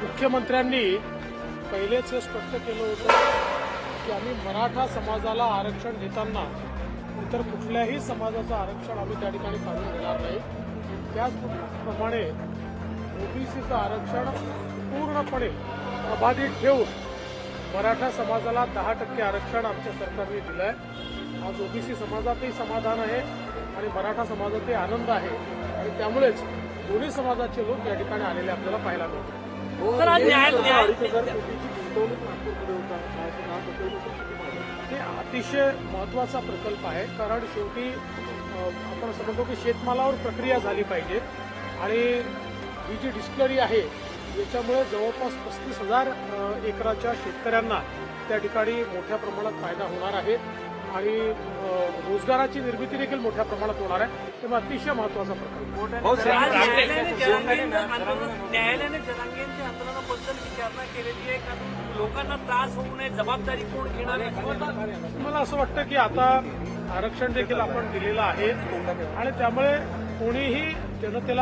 मुख्यमंत्र्यांनी पहिलेच हे स्पष्ट केलं होतं की आम्ही मराठा समाजाला आरक्षण देताना इतर कुठल्याही समाजाचं आरक्षण आम्ही त्या ठिकाणी काढून देणार नाही. त्याचप्रमाणे ओबीसीचं आरक्षण पूर्णपणे प्रबाधित ठेवून मराठा समाजाला दहा टक्के आरक्षण आमच्या सरकारने दिलं आहे आज ओबीसी समाजातही समाधान आहे आणि मराठा समाजातही आनंद आहे. आणि त्यामुळेच दोन्ही समाजाचे लोक या ठिकाणी आलेले आपल्याला पाहायला मिळतात. न्याय हे अतिशय महत्त्वाचा प्रकल्प आहे कारण शेवटी आपण समजतो की शेतमालावर प्रक्रिया झाली पाहिजे आणि ही जी डिस्टिलरी आहे याच्यामुळे जवळपास पस्तीस हजार एकराच्या शेतकऱ्यांना त्या ठिकाणी मोठ्या प्रमाणात फायदा होणार आहे. आणि रोजगाराची निर्मिती देखील मोठ्या प्रमाणात होणार आहे. तेव्हा अतिशय महत्त्वाचा प्रकल्प हो न्यायालयाने आंदोलनाबद्दल विचारणा केलेली आहे. का लोकांना त्रास होऊ नये जबाबदारी कोण घेणार आहे मला असं वाटतं की आता आरक्षण देखील आपण दिलेलं आहे. आणि त्यामुळे कोणीही जनतेला